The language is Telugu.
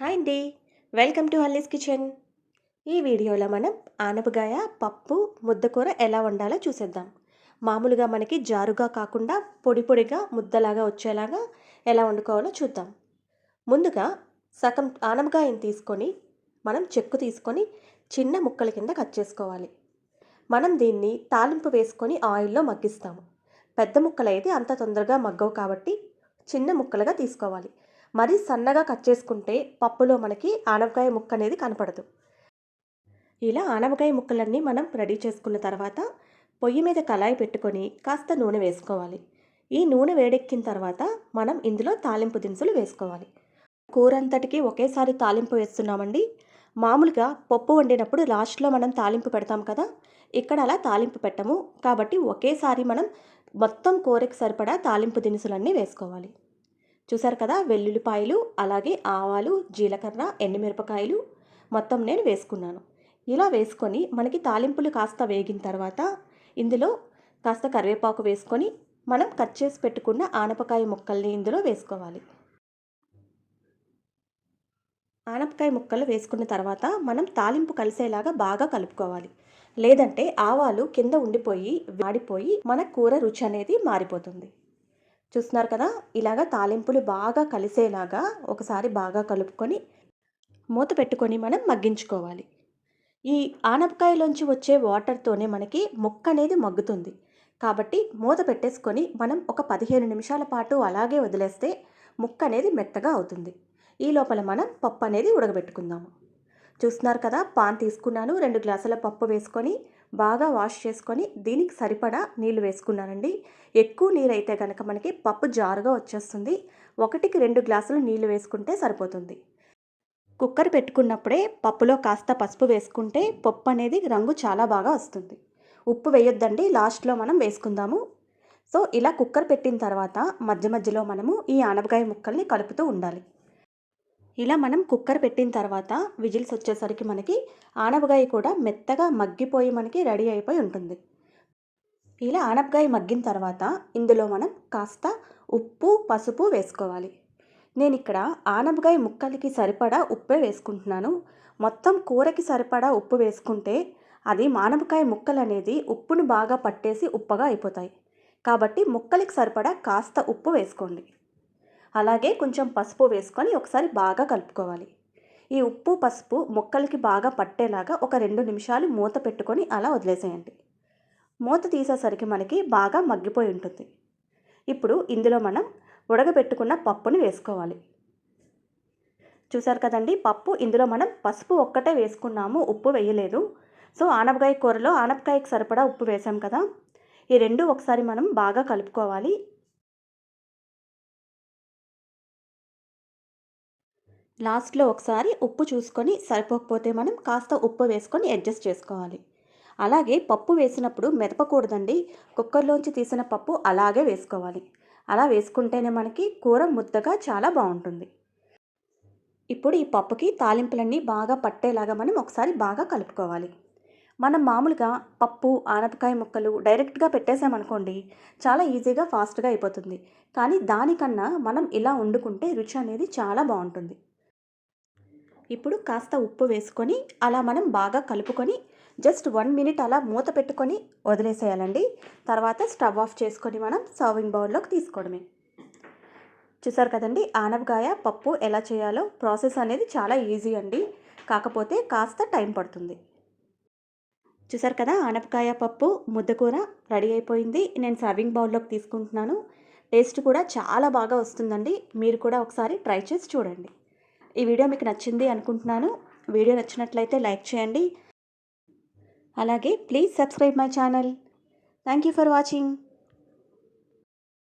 హాయ్ అండి. Welcome to Halli's kitchen. ఈ వీడియోలో మనం ఆనపకాయ పప్పు ముద్దకూర ఎలా వండాలో చూసేద్దాం. మామూలుగా మనకి జారుగా కాకుండా పొడి పొడిగా ముద్దలాగా వచ్చేలాగా ఎలా వండుకోవాలో చూద్దాం. ముందుగా సగం ఆనపకాయని తీసుకొని మనం చెక్కు తీసుకొని చిన్న ముక్కల కింద కట్ చేసుకోవాలి. మనం దీన్ని తాలింపు వేసుకొని ఆయిల్లో మగ్గిస్తాము. పెద్ద ముక్కలు అయితే అంత తొందరగా మగ్గవు కాబట్టి చిన్న ముక్కలుగా తీసుకోవాలి. మరీ సన్నగా కట్ చేసుకుంటే పప్పులో మనకి ఆనపకాయ ముక్క అనేది కనపడదు. ఇలా ఆనపకాయ ముక్కలన్నీ మనం రెడీ చేసుకున్న తర్వాత పొయ్యి మీద కళాయి పెట్టుకొని కాస్త నూనె వేసుకోవాలి. ఈ నూనె వేడెక్కిన తర్వాత మనం ఇందులో తాలింపు దినుసులు వేసుకోవాలి. కూర అంతటికి ఒకేసారి తాలింపు వేస్తున్నామండి. మామూలుగా పప్పు వండినప్పుడు లాస్ట్లో మనం తాలింపు పెడతాం కదా ఇక్కడ అలా తాలింపు పెట్టము. కాబట్టి ఒకేసారి మనం మొత్తం కూరకి సరిపడా తాలింపు దినుసులన్నీ వేసుకోవాలి. చూసారు కదా? వెల్లుల్లిపాయలు అలాగే ఆవాలు జీలకర్ర ఎండుమిరపకాయలు మొత్తం నేను వేసుకున్నాను. ఇలా వేసుకొని మనకి తాలింపులు కాస్త వేగిన తర్వాత ఇందులో కాస్త కరివేపాకు వేసుకొని మనం కట్ చేసి పెట్టుకున్న ఆనపకాయ ముక్కల్ని ఇందులో వేసుకోవాలి. ఆనపకాయ ముక్కలు వేసుకున్న తర్వాత మనం తాలింపు కలిసేలాగా బాగా కలుపుకోవాలి. లేదంటే ఆవాలు కింద ఉండిపోయి వాడిపోయి మన కూర రుచి అనేది మారిపోతుంది. చూస్తున్నారు కదా ఇలాగ తాలింపులు బాగా కలిసేలాగా ఒకసారి బాగా కలుపుకొని మూత పెట్టుకొని మనం మగ్గించుకోవాలి. ఈ ఆనపకాయలోంచి వచ్చే వాటర్తోనే మనకి ముక్క అనేది మగ్గుతుంది. కాబట్టి మూత పెట్టేసుకొని మనం ఒక పదిహేను నిమిషాల పాటు అలాగే వదిలేస్తే ముక్క అనేది మెత్తగా అవుతుంది. ఈ లోపల మనం పప్పు అనేది ఉడకబెట్టుకుందాము. చూస్తున్నారు కదా పాన్ తీసుకున్నాను రెండు గ్లాసుల పప్పు వేసుకొని బాగా వాష్ చేసుకొని దీనికి సరిపడా నీళ్ళు వేసుకున్నానండి. ఎక్కువ నీరు అయితే కనుక మనకి పప్పు జారుగా వచ్చేస్తుంది. ఒకటికి రెండు గ్లాసులు నీళ్ళు వేసుకుంటే సరిపోతుంది. కుక్కర్ పెట్టుకున్నప్పుడే పప్పులో కాస్త పసుపు వేసుకుంటే పప్పు అనేది రంగు చాలా బాగా వస్తుంది. ఉప్పు వేయొద్దండి లాస్ట్లో మనం వేసుకుందాము. సో ఇలా కుక్కర్ పెట్టిన తర్వాత మధ్య మధ్యలో మనము ఈ ఆనపకాయ ముక్కల్ని కలుపుతూ ఉండాలి. ఇలా మనం కుక్కర్ పెట్టిన తర్వాత విజిల్స్ వచ్చేసరికి మనకి ఆనపకాయ కూడా మెత్తగా మగ్గిపోయి మనకి రెడీ అయిపోయి ఉంటుంది. ఇలా ఆనపకాయ మగ్గిన తర్వాత ఇందులో మనం కాస్త ఉప్పు పసుపు వేసుకోవాలి. నేను ఇక్కడ ఆనపకాయ ముక్కలకి సరిపడా ఉప్పే వేసుకుంటున్నాను. మొత్తం కూరకి సరిపడా ఉప్పు వేసుకుంటే అది మానపకాయ ముక్కలు అనేది ఉప్పును బాగా పట్టేసి ఉప్పగా అయిపోతాయి. కాబట్టి ముక్కలకి సరిపడా కాస్త ఉప్పు వేసుకోండి. అలాగే కొంచెం పసుపు వేసుకొని ఒకసారి బాగా కలుపుకోవాలి. ఈ ఉప్పు పసుపు మొక్కలకి బాగా పట్టేలాగా ఒక రెండు నిమిషాలు మూత పెట్టుకొని అలా వదిలేసేయండి. మూత తీసేసరికి మనకి బాగా మగ్గిపోయి ఉంటుంది. ఇప్పుడు ఇందులో మనం ఉడకబెట్టుకున్న పప్పుని వేసుకోవాలి. చూసారు కదండి పప్పు ఇందులో మనం పసుపు ఒక్కటే వేసుకున్నాము ఉప్పు వేయలేదు. సో ఆనపకాయ కూరలో ఆనపకాయకి సరిపడా ఉప్పు వేసాం కదా. ఈ రెండు ఒకసారి మనం బాగా కలుపుకోవాలి. లాస్ట్లో ఒకసారి ఉప్పు చూసుకొని సరిపోకపోతే మనం కాస్త ఉప్పు వేసుకొని అడ్జస్ట్ చేసుకోవాలి. అలాగే పప్పు వేసినప్పుడు మెదపకూడదండి. కుక్కర్లోంచి తీసిన పప్పు అలాగే వేసుకోవాలి. అలా వేసుకుంటేనే మనకి కూర ముద్దగా చాలా బాగుంటుంది. ఇప్పుడు ఈ పప్పుకి తాలింపులన్నీ బాగా పట్టేలాగా మనం ఒకసారి బాగా కలుపుకోవాలి. మనం మామూలుగా పప్పు ఆనపకాయ ముక్కలు డైరెక్ట్గా పెట్టేసామనుకోండి చాలా ఈజీగా ఫాస్ట్గా అయిపోతుంది. కానీ దానికన్నా మనం ఇలా వండుకుంటే రుచి అనేది చాలా బాగుంటుంది. ఇప్పుడు కాస్త ఉప్పు వేసుకొని అలా మనం బాగా కలుపుకొని జస్ట్ వన్ మినిట్ అలా మూత పెట్టుకొని వదిలేసేయాలండి. తర్వాత స్టవ్ ఆఫ్ చేసుకొని మనం సర్వింగ్ బౌల్లోకి తీసుకోవడమే. చూసారు కదండి ఆనపకాయ పప్పు ఎలా చేయాలో ప్రాసెస్ అనేది చాలా ఈజీ అండి. కాకపోతే కాస్త టైం పడుతుంది. చూసారు కదా ఆనపకాయ పప్పు ముద్దకూర రెడీ అయిపోయింది. నేను సర్వింగ్ బౌల్లోకి తీసుకుంటున్నాను. టేస్ట్ కూడా చాలా బాగా వస్తుందండి. మీరు కూడా ఒకసారి ట్రై చేసి చూడండి. ఈ వీడియో మీకు నచ్చింది అనుకుంటున్నాను. వీడియో నచ్చినట్లయితే లైక్ చేయండి. అలాగే please subscribe my channel. Thank you for watching.